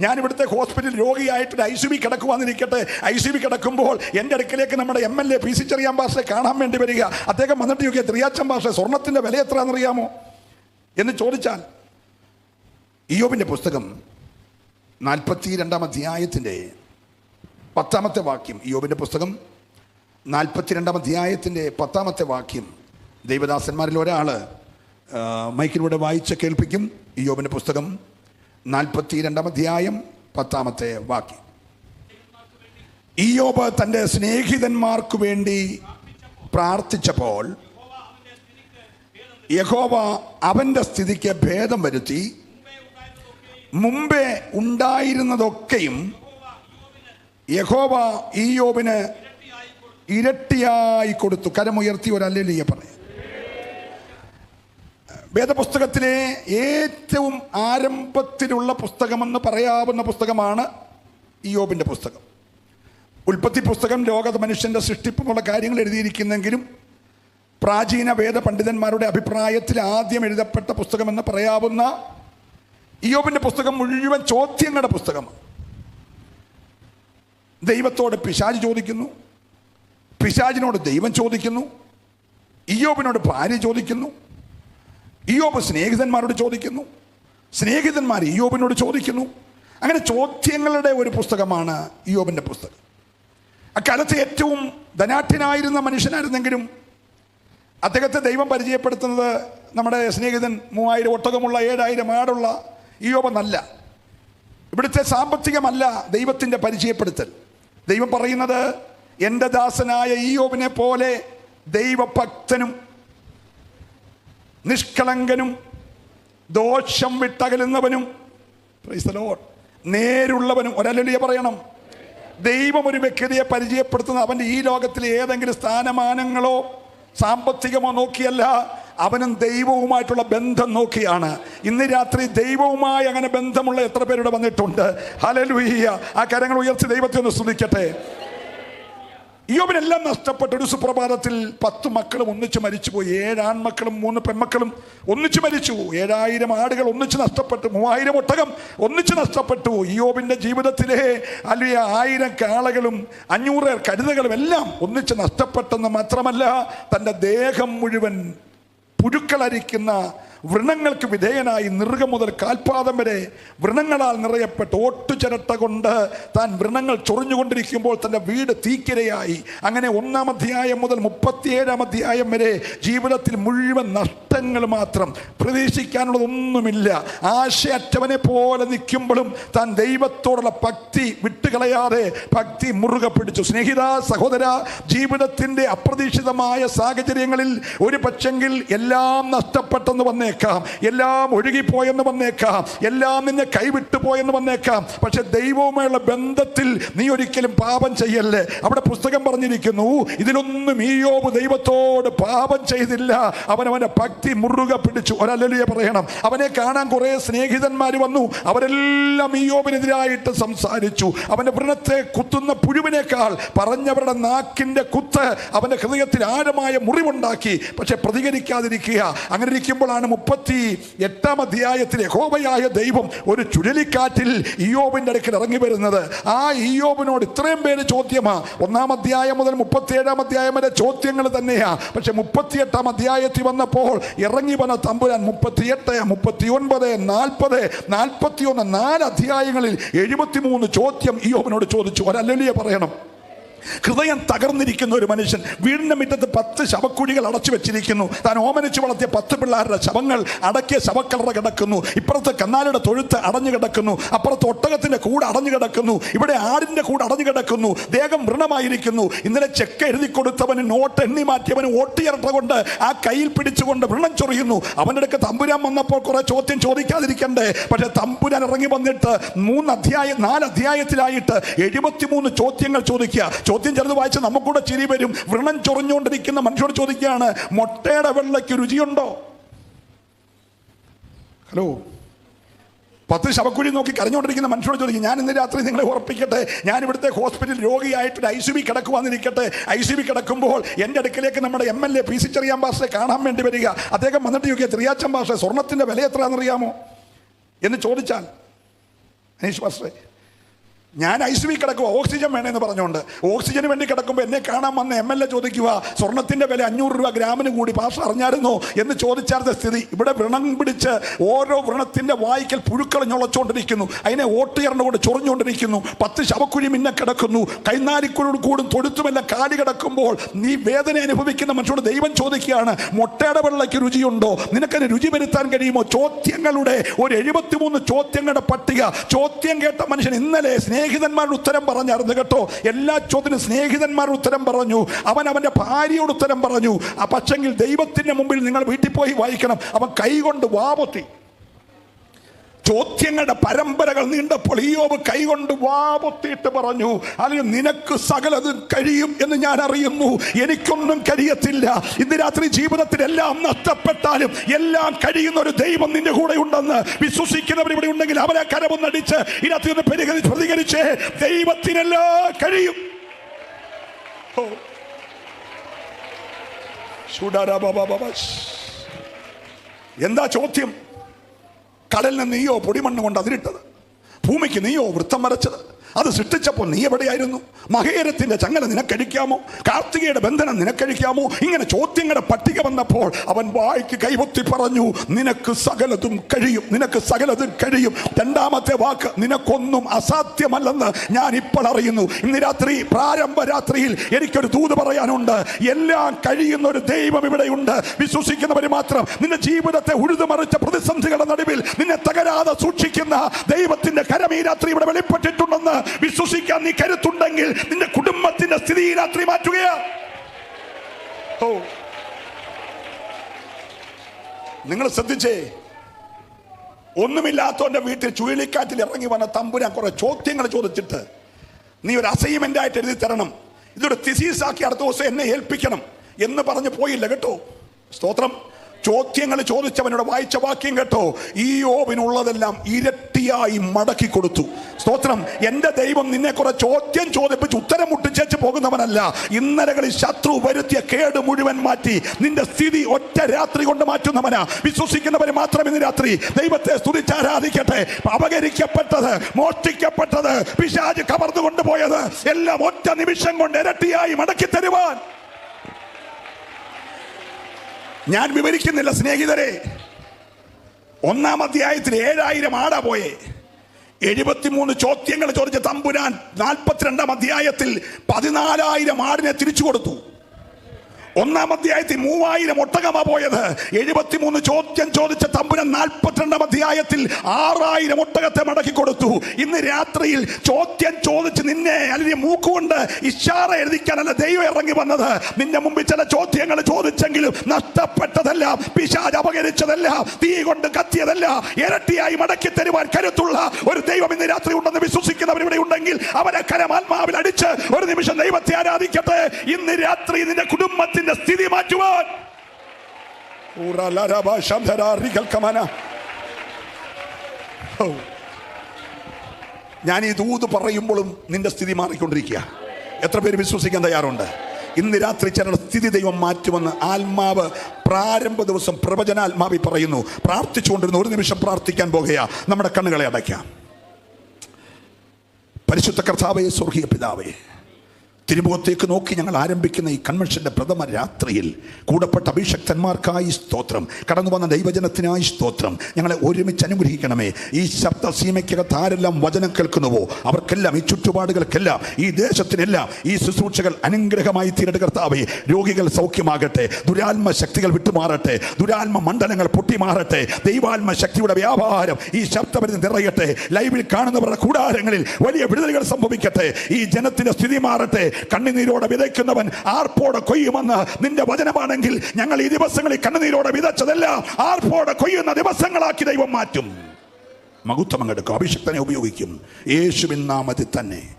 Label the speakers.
Speaker 1: ഞാൻ ഇവിടുത്തെ ഹോസ്പിറ്റലിൽ രോഗിയായിട്ട് ഐ സി ബി കിടക്കുവാന്നിരിക്കട്ടെ ഐ സി ബി കിടക്കുമ്പോൾ എന്റെ അടുക്കലേക്ക് നമ്മുടെ M L A P C Cherian ഭാഷയെ കാണാൻ വേണ്ടി വരിക. അദ്ദേഹം വന്നിട്ട് ചോദിക്കുക ത്രിയാച്ചൻ ഭാഷ സ്വർണത്തിന്റെ വില എത്രയാണെന്നറിയാമോ എന്ന് ചോദിച്ചാൽ ഇയോബിന്റെ പുസ്തകം നാൽപ്പത്തി രണ്ടാം അധ്യായത്തിന്റെ പത്താമത്തെ വാക്യം. ഇയോബിന്റെ പുസ്തകം നാൽപ്പത്തിരണ്ടാം അധ്യായത്തിന്റെ പത്താമത്തെ വാക്യം. ദൈവദാസന്മാരിൽ ഒരാൾ മൈക്കിലൂടെ വായിച്ച് കേൾപ്പിക്കും. ഇയോബിന്റെ പുസ്തകം നാൽപ്പത്തി രണ്ടാം അധ്യായം പത്താമത്തെ വാക്യം. ഈയോബ് തന്റെ സ്നേഹിതന്മാർക്ക് വേണ്ടി പ്രാർത്ഥിച്ചപ്പോൾ യഹോവ അവന്റെ സ്ഥിതിക്ക് ഭേദം വരുത്തി മുമ്പേ ഉണ്ടായിരുന്നതൊക്കെയും യഹോവ ഈയോബിന് ഇരട്ടിയായി കൊടുത്തു. കരമുയർത്തി ഒരല്ലിയ പറയും വേദപുസ്തകത്തിലെ ഏറ്റവും ആരംഭത്തിലുള്ള പുസ്തകമെന്ന് പറയാവുന്ന പുസ്തകമാണ് ഇയോബിന്റെ പുസ്തകം. ഉൽപ്പത്തി പുസ്തകം ലോക മനുഷ്യന്റെ സൃഷ്ടിപ്പുമുള്ള കാര്യങ്ങൾ എഴുതിയിരിക്കുന്നെങ്കിലും പ്രാചീന വേദ പണ്ഡിതന്മാരുടെ അഭിപ്രായത്തിൽ ആദ്യം എഴുതപ്പെട്ട പുസ്തകമെന്ന് പറയാവുന്ന ഇയോബിന്റെ പുസ്തകം മുഴുവൻ ചോദ്യങ്ങളുടെ പുസ്തകമാണ്. ദൈവത്തോട് പിശാജ് ചോദിക്കുന്നു പിശാജിനോട് ദൈവം ചോദിക്കുന്നു ഇയോബിനോട് ഭാര്യ ചോദിക്കുന്നു ഇയോബ് സ്നേഹിതന്മാരോട് ചോദിക്കുന്നു. സ്നേഹിതന്മാർ ഇയോബിനോട് ചോദിക്കുന്നു. അങ്ങനെ ചോദ്യങ്ങളുടെ ഒരു പുസ്തകമാണ് ഇയോബിന്റെ പുസ്തകം. അക്കാലത്ത് ഏറ്റവും ധനാഠ്യനായിരുന്ന മനുഷ്യനായിരുന്നെങ്കിലും അദ്ദേഹത്തെ ദൈവം പരിചയപ്പെടുത്തുന്നത് നമ്മുടെ സ്നേഹിതൻ മൂവായിരം ഒട്ടകമുള്ള ഏഴായിരം ആടുള്ള ഇയോബെന്നല്ല ഇവിടുത്തെ സാമ്പത്തികമല്ല ദൈവത്തിന്റെ പരിചയപ്പെടുത്തൽ. ദൈവം പറയുന്നത് എന്റെ ദാസനായ ഈയോബിനെ പോലെ ദൈവഭക്തനും നിഷ്കളങ്കനും ദോഷം വിട്ടകലുന്നവനും. നേരുള്ളവനും ഒരല്ലിയ പറയണം. ദൈവം ഒരു വ്യക്തിയെ പരിചയപ്പെടുത്തുന്ന അവന്റെ ഈ ലോകത്തിലെ ഏതെങ്കിലും സ്ഥാനമാനങ്ങളോ സാമ്പത്തികമോ നോക്കിയല്ല അവനും ദൈവവുമായിട്ടുള്ള ബന്ധം നോക്കിയാണ്. ഇന്ന് രാത്രി ദൈവവുമായി അങ്ങനെ ബന്ധമുള്ള എത്ര പേരുടെ വന്നിട്ടുണ്ട്? ഹലലുയ്യ ആ കരങ്ങൾ ഉയർത്തി ദൈവത്തെ ഒന്ന് സ്തുതിക്കട്ടെ. യോബിനെല്ലാം നഷ്ടപ്പെട്ട ഒരു സുപ്രഭാതത്തിൽ പത്ത് മക്കളും ഒന്നിച്ച് മരിച്ചുപോയി. ഏഴ് ആൺമക്കളും മൂന്ന് പെൺമക്കളും ഒന്നിച്ച് മരിച്ചു. ഏഴായിരം ആടുകൾ ഒന്നിച്ച് നഷ്ടപ്പെട്ടു. മൂവായിരം ഒട്ടകം ഒന്നിച്ച് നഷ്ടപ്പെട്ടു. യോബിന്റെ ജീവിതത്തിലെ അല്ലെങ്കിൽ ആയിരം കാളകളും അഞ്ഞൂറ് കരുതകളും എല്ലാം ഒന്നിച്ച് നഷ്ടപ്പെട്ടെന്ന് മാത്രമല്ല തന്റെ ദേഹം മുഴുവൻ പുഴുക്കളരിക്കുന്ന വ്രണങ്ങൾക്ക് വിധേയനായി നൃഗം മുതൽ കാൽപാദം വരെ വ്രണങ്ങളാൽ നിറയപ്പെട്ട് ഓട്ടുചിരട്ട കൊണ്ട് താൻ വ്രണങ്ങൾ ചൊറിഞ്ഞുകൊണ്ടിരിക്കുമ്പോൾ തന്റെ വീട് തീക്കിരയായി. അങ്ങനെ ഒന്നാം അധ്യായം മുതൽ മുപ്പത്തിയേഴാം അധ്യായം വരെ ജീവിതത്തിൽ മുഴുവൻ നഷ്ടങ്ങൾ മാത്രം പ്രതീക്ഷിക്കാനുള്ളതൊന്നുമില്ല. ആശയറ്റവനെ പോലെ നിൽക്കുമ്പോഴും താൻ ദൈവത്തോടുള്ള ഭക്തി വിട്ടുകളയാതെ ഭക്തി മുറുകെ പിടിച്ചു. സ്നേഹിത സഹോദര ജീവിതത്തിന്റെ അപ്രതീക്ഷിതമായ സാഹചര്യങ്ങളിൽ ഒരു പക്ഷെങ്കിൽ എല്ലാം നഷ്ടപ്പെട്ടെന്ന് വന്നേക്കാം. എല്ലാം ഒഴുകിപ്പോയെന്ന് വന്നേക്കാം. എല്ലാം നിന്നെ കൈവിട്ടു പോയെന്ന് വന്നേക്കാം. പക്ഷെ ദൈവവുമായുള്ള ബന്ധത്തിൽ നീ ഒരിക്കലും പാപം ചെയ്യല്ലേ? അവിടെ പുസ്തകം പറഞ്ഞിരിക്കുന്നു ഇതിലൊന്നും ഈയോബ് ദൈവത്തോട് പാപം ചെയ്തില്ല. അവനവന്റെ ഭക്തി മുറുകെ പിടിച്ചു. ഒരല്ലിയ പറയണം. അവനെ കാണാൻ കുറേ സ്നേഹിതന്മാർ വന്നു. അവരെല്ലാം ഈയോബിനെതിരായിട്ട് സംസാരിച്ചു. അവന്റെ വ്രണത്തെ കുത്തുന്ന പുഴുവിനേക്കാൾ പറഞ്ഞവരുടെ നാക്കിന്റെ കുത്ത് അവന്റെ ഹൃദയത്തിൽ ആഴമായ മുറിവുണ്ടാക്കി. പക്ഷെ പ്രതികരിക്കാതിരിക്കുക. അങ്ങനെ ഇരിക്കുമ്പോഴാണ് മുപ്പത്തി എട്ടാം അധ്യായത്തിൽ യഹോബയായ ദൈവം ഒരു ചുഴലിക്കാറ്റിൽ ഇയോബിന്റെ അടുക്കൽ ഇറങ്ങി വരുന്നത്. ആ ഇയോബിനോട് ഇത്രയും പേര് ചോദ്യമാ. ഒന്നാം അധ്യായം മുതൽ മുപ്പത്തിയേഴാം അധ്യായം വരെ ചോദ്യങ്ങൾ തന്നെയാ. പക്ഷെ മുപ്പത്തിയെട്ടാം അധ്യായത്തിൽ വന്നപ്പോൾ ഇറങ്ങി വന്ന തമ്പുരാൻ മുപ്പത്തിയെട്ട് മുപ്പത്തി ഒൻപത് നാൽപ്പത് നാൽപ്പത്തി ഒന്ന് നാല് അധ്യായങ്ങളിൽ എഴുപത്തിമൂന്ന് ചോദ്യം ഇയോബിനോട് ചോദിച്ചു. ഒരല്ലിയ പറയണം. ഹൃദയം തകർന്നിരിക്കുന്ന ഒരു മനുഷ്യൻ വീടിന്റെ മുറ്റത്ത് പത്ത് ശവക്കുഴികൾ അടച്ചു വെച്ചിരിക്കുന്നു. താൻ ഓമനിച്ച് വളർത്തിയ പത്ത് പിള്ളേരുടെ ശവങ്ങൾ അടക്കിയ ശവക്കലറ കിടക്കുന്നു. ഇപ്പുറത്ത് കന്നാലിയുടെ തൊഴുത്ത് അടഞ്ഞു കിടക്കുന്നു. അപ്പുറത്ത് ഒട്ടകത്തിന്റെ കൂട് അടഞ്ഞു കിടക്കുന്നു. ഇവിടെ ആടിന്റെ കൂട് അടഞ്ഞു കിടക്കുന്നു. ദേഹം വൃണമായിരിക്കുന്നു ഇന്നലെ ചെക്ക് എഴുതി കൊടുത്തവന് നോട്ട് എണ്ണി മാറ്റിയവന് ഓട്ടിയറട്ട കൊണ്ട് ആ കയ്യിൽ പിടിച്ചുകൊണ്ട് വൃണം ചൊറിയുന്നു. അവന്റെ അടുക്ക് തമ്പുരാൻ വന്നപ്പോൾ കുറേ ചോദ്യം ചോദിക്കാതിരിക്കണ്ടേ? പക്ഷേ തമ്പുരാൻ ഇറങ്ങി വന്നിട്ട് മൂന്ന് അധ്യായം നാല് അധ്യായത്തിലായിട്ട് എഴുപത്തിമൂന്ന് ചോദ്യങ്ങൾ ചോദിക്കുക. ചോദ്യം ചെറുത് വായിച്ച് നമുക്കൂടെ ചിരി വരും. വ്രണം ചൊറിഞ്ഞുകൊണ്ടിരിക്കുന്ന മനുഷ്യരോട് ചോദിക്കുകയാണ് മുട്ടയുടെ വെള്ളയ്ക്ക് രുചിയുണ്ടോ? ഹലോ. പത്ത് ശവക്കുഴി നോക്കി കരഞ്ഞുകൊണ്ടിരിക്കുന്ന മനുഷ്യരോട് ചോദിക്കും ഞാൻ ഇന്ന് രാത്രി നിങ്ങളെ ഉറപ്പിക്കട്ടെ. ഞാൻ ഇവിടുത്തെ ഹോസ്പിറ്റൽ രോഗിയായിട്ട് ഐ സി ബി കിടക്കുവാന്നിരിക്കട്ടെ ഐ സി ബി കിടക്കുമ്പോൾ എന്റെ അടുക്കലേക്ക് നമ്മുടെ M L A P C Cherian ഭാഷയെ കാണാൻ വേണ്ടി വരിക. അദ്ദേഹം വന്നിട്ട് ചോദിക്കുക ത്രിയാച്ചൻ ഭാഷ സ്വർണത്തിന്റെ വില എത്രയാണെന്നറിയാമോ? എന്ന് ചോദിച്ചാൽ അനീഷ് മാസ്റ്ററെ ഞാൻ ഐ സി കിടക്കുക ഓക്സിജൻ വേണമെന്ന് പറഞ്ഞുകൊണ്ട് ഓക്സിജന് വേണ്ടി കിടക്കുമ്പോൾ എന്നെ കാണാൻ വന്ന എം എൽ എ ചോദിക്കുക സ്വർണത്തിന്റെ വില അഞ്ഞൂറ് രൂപ ഗ്രാമിന് കൂടി പാസ് അറിഞ്ഞായിരുന്നോ? എന്ന് ചോദിച്ചാർത്ത സ്ഥിതി. ഇവിടെ വ്രണം പിടിച്ച് ഓരോ വ്രണത്തിന്റെ വായിക്കൽ പുഴുക്കൾ ഞൊളച്ചുകൊണ്ടിരിക്കുന്നു അതിനെ ഓട്ടുയർന്നു കൊണ്ട് ചൊറിഞ്ഞുകൊണ്ടിരിക്കുന്നു പത്ത് ശവക്കുഴി മിന്നെ കിടക്കുന്നു. കൈനാരിക്കുഴി കൂടും തൊഴുത്തുമെല്ലാം കാടി കിടക്കുമ്പോൾ നീ വേദന അനുഭവിക്കുന്ന മനുഷ്യനോട് ദൈവം ചോദിക്കുകയാണ് മുട്ടയുടെ വെള്ളയ്ക്ക് രുചിയുണ്ടോ? നിനക്കതിന് രുചി വരുത്താൻ കഴിയുമോ? ചോദ്യങ്ങളുടെ ഒരു എഴുപത്തിമൂന്ന് ചോദ്യങ്ങളുടെ പട്ടിക. ചോദ്യം കേട്ട മനുഷ്യൻ ഇന്നലെ സ്നേഹിതന്മാരുടെ ഉത്തരം പറഞ്ഞായിരുന്നു കേട്ടോ. എല്ലാ ചോദ്യത്തിനും സ്നേഹിതന്മാർ ഉത്തരം പറഞ്ഞു. അവൻ അവന്റെ ഭാര്യയോട് ഉത്തരം പറഞ്ഞു. പക്ഷെങ്കിൽ ദൈവത്തിന്റെ മുമ്പിൽ നിങ്ങൾ വീട്ടിൽ പോയി വായിക്കണം. അവൻ കൈകൊണ്ട് വാപൊത്തി ചോദ്യങ്ങളുടെ പരമ്പരകൾ നീണ്ടപ്പോൾ ഈയോബ് കൈകൊണ്ട് വാപൊത്തിയിട്ട് പറഞ്ഞു അതിന് നിനക്ക് സകലതും കഴിയും എന്ന് ഞാൻ അറിയുന്നു. എനിക്കൊന്നും കഴിയത്തില്ല. ഇന്ന് രാത്രി ജീവിതത്തിൽ എല്ലാം നഷ്ടപ്പെട്ടാലും എല്ലാം കഴിയുന്ന ഒരു ദൈവം നിന്റെ കൂടെ ഉണ്ടെന്ന് വിശ്വസിക്കുന്നവർ ഇവിടെ ഉണ്ടെങ്കിൽ അവരെ കരമൊന്നടിച്ച് ഇതിനകത്ത് നിന്ന് പരിഹരി പ്രതികരിച്ച് ദൈവത്തിനെല്ലാം കഴിയും. എന്താ ചോദ്യം? കടലിന് നീയോ പൊടിമണ്ണ് കൊണ്ട് അതിരിട്ടത് ഭൂമിക്ക് നീയോ വൃത്തം വരച്ചത് അത് സൃഷ്ടിച്ചപ്പോൾ നീ എവിടെയായിരുന്നു? മഹേരത്തിന്റെ ചങ്ങല നിനക്കഴിക്കാമോ? കാർത്തികയുടെ ബന്ധനം നിനക്കഴിക്കാമോ? ഇങ്ങനെ ചോദ്യങ്ങളുടെ പട്ടിക വന്നപ്പോൾ അവൻ വായിക്ക് കൈപൊത്തി പറഞ്ഞു നിനക്ക് സകലതും കഴിയും നിനക്ക് സകലതും കഴിയും. രണ്ടാമത്തെ വാക്ക് നിനക്കൊന്നും അസാധ്യമല്ലെന്ന് ഞാൻ ഇപ്പോൾ അറിയുന്നു. ഇന്ന് രാത്രി പ്രാരംഭ രാത്രിയിൽ എനിക്കൊരു തൂത് പറയാനുണ്ട്. എല്ലാം കഴിയുന്ന ഒരു ദൈവം ഇവിടെയുണ്ട്. വിശ്വസിക്കുന്നവർ മാത്രം നിന്റെ ജീവിതത്തെ ഉഴുതുമറിച്ച പ്രതിസന്ധികളുടെ നടുവിൽ നിന്നെ തകരാതെ സൂക്ഷിക്കുന്ന ദൈവത്തിന്റെ കരം ഈ രാത്രി ഇവിടെ വെളിപ്പെട്ടിട്ടുണ്ടെന്ന് വിശ്വസിക്കാൻ നീ കരുത്തുണ്ടെങ്കിൽ നിന്റെ കുടുംബത്തിന്റെ സ്ഥിതി രാത്രി മാറ്റുകയാ. ഓ. നിങ്ങൾ ശ്രദ്ധിച്ചേ ഒന്നുമില്ലാത്തവന്റെ വീട്ടിൽ ചുഴലിക്കാറ്റിൽ ഇറങ്ങി വന്ന തമ്പുരാൻ കുറെ ചോദ്യങ്ങൾ ചോദിച്ചിട്ട് നീ ഒരു അസൈൻമെന്റ് ആയിട്ട് എഴുതി തരണം. ഇതൊരു തിസീസ് ആക്കി അടുത്ത ദിവസം എന്നെ ഏൽപ്പിക്കണം എന്ന് പറഞ്ഞ് പോയില്ല കേട്ടോ. സ്തോത്രം. ചോദ്യങ്ങൾ ചോദിച്ചവനോട് വായിച്ച വാക്യം കേട്ടോ. ഈ ഓവിനുള്ളതെല്ലാം ഇരട്ടിയായി മടക്കി കൊടുത്തു. സ്തോത്രം. എന്റെ ദൈവം നിന്നെ കുറെ ചോദ്യം ചോദിപ്പിച്ച് ഉത്തരം മുട്ടിച്ചേച്ച് പോകുന്നവനല്ല. ഇന്നലകളിൽ ശത്രു വരുത്തിയ കേട് മുഴുവൻ മാറ്റി നിന്റെ സ്ഥിതി ഒറ്റ രാത്രി കൊണ്ട് മാറ്റുന്നവനാ. വിശ്വസിക്കുന്നവർ മാത്രം ഇന്ന് രാത്രി ദൈവത്തെ സ്തുതിച്ചാരാധിക്കട്ടെ അപകരിക്കപ്പെട്ടത് മോഷ്ടിക്കപ്പെട്ടത് പിശാജ് കവർന്നു കൊണ്ടുപോയത് എല്ലാം ഒറ്റ നിമിഷം കൊണ്ട് ഇരട്ടിയായി മടക്കി തരുവാൻ. ഞാൻ വിവരിക്കുന്നില്ല സ്നേഹിതരെ. ഒന്നാം അധ്യായത്തിൽ ഏഴായിരം ആടാ പോയെ. എഴുപത്തിമൂന്ന് ചോദ്യങ്ങൾ ചോദിച്ച തമ്പുരാൻ നാൽപ്പത്തിരണ്ടാം അധ്യായത്തിൽ പതിനാലായിരം ആടിനെ തിരിച്ചു കൊടുത്തു. ഒന്നാം അധ്യായത്തിൽ മൂവായിരം ഒട്ടകമാ പോയത്. എഴുപത്തിമൂന്ന് ചോദ്യം ചോദിച്ച തമ്പുരൻ നാൽപ്പത്തിരണ്ടാം അധ്യായത്തിൽ ആറായിരം ഒട്ടകത്തെ മടക്കി കൊടുത്തു. ഇന്ന് രാത്രിയിൽ ചോദ്യം ചോദിച്ച് നിന്നെ അല്ലെങ്കിൽ മൂക്കുകൊണ്ട് ഇഷാറ എഴുതിക്കാനല്ല ദൈവം ഇറങ്ങി വന്നത്. നിന്റെ മുമ്പിൽ ചില ചോദ്യങ്ങൾ ചോദിച്ചെങ്കിലും നഷ്ടപ്പെട്ടതെല്ലാം പിശാജ് അപകരിച്ചതെല്ലാം തീ കൊണ്ട് കത്തിയതല്ല ഇരട്ടിയായി മടക്കി തരുവാൻ കരുത്തുള്ള ഒരു ദൈവം ഇന്ന് രാത്രി ഉണ്ടെന്ന് വിശ്വസിക്കുന്നവർ ഇവിടെ ഉണ്ടെങ്കിൽ അവരെ കരം ആത്മാവിൽ അടിച്ച് ഒരു നിമിഷം ദൈവത്തെ ആരാധിക്കട്ടെ. ഇന്ന് രാത്രി നിന്റെ കുടുംബത്തിന്റെ സ്ഥിതി മാറ്റുവാൻ. ഞാൻ ഈ ദൂത് പറയുമ്പോഴും നിന്റെ സ്ഥിതി മാറിക്കൊണ്ടിരിക്കുക. എത്ര പേര് വിശ്വസിക്കാൻ തയ്യാറുണ്ട്? ഇന്ന് രാത്രി ചിലരുടെ സ്ഥിതി ദൈവം മാറ്റുമെന്ന് ആത്മാവ് പ്രാരംഭ ദിവസം പ്രവചനാത്മാവി പറയുന്നു. പ്രാർത്ഥിച്ചുകൊണ്ടിരുന്നു ഒരു നിമിഷം പ്രാർത്ഥിക്കാൻ പോകുകയാ നമ്മുടെ കണ്ണുകളെ അടയ്ക്കാം. പരിശുദ്ധ കർത്താവേ സ്വർഗീയ പിതാവേ തിരുമുഖത്തേക്ക് നോക്കി ഞങ്ങൾ ആരംഭിക്കുന്ന ഈ കൺവെൻഷന്റെ പ്രഥമ രാത്രിയിൽ കൂടപ്പെട്ട അഭിഷക്തന്മാർക്കായി സ്തോത്രം. കടന്നു വന്ന ദൈവജനത്തിനായി സ്തോത്രം. ഞങ്ങളെ ഒരുമിച്ച് അനുഗ്രഹിക്കണമേ. ഈ ശബ്ദ സീമയ്ക്കകത്ത് ആരെല്ലാം വചനം കേൾക്കുന്നുവോ? അവർക്കെല്ലാം ഈ ചുറ്റുപാടുകൾക്കെല്ലാം ഈ ദേശത്തിനെല്ലാം ഈ ശുശ്രൂഷകൾ അനുഗ്രഹമായി തീരട്ടെ കർത്താവേ. രോഗികൾ സൗഖ്യമാകട്ടെ ദുരാത്മ ശക്തികൾ വിട്ടുമാറട്ടെ ദുരാത്മ മണ്ഡലങ്ങൾ പൊട്ടിമാറട്ടെ ദൈവാത്മ ശക്തിയുടെ വ്യാപാരം ഈ ശബ്ദപരിധി നിറയട്ടെ. ലൈവിൽ കാണുന്നവരുടെ കൂടാരങ്ങളിൽ വലിയ വിടുതലുകൾ സംഭവിക്കട്ടെ. ഈ ജനത്തിന്റെ സ്ഥിതി മാറട്ടെ. കണ്ണുനീരോടെ വിതയ്ക്കുന്നവൻ ആർപ്പോടെ കൊയ്യുമെന്ന് നിന്റെ വചനമാണെങ്കിൽ ഞങ്ങൾ ഈ ദിവസങ്ങളിൽ കണ്ണുനീരോടെ വിതച്ചതെല്ലാം. ആർപ്പോടെ കൊയ്യുന്ന ദിവസങ്ങളാക്കി ദൈവം മാറ്റും. മകുത്തമങ്ങെടുക്കും അഭിഷക്തനെ ഉപയോഗിക്കും. യേശുവിൻ നാമത്തിൽ തന്നെ.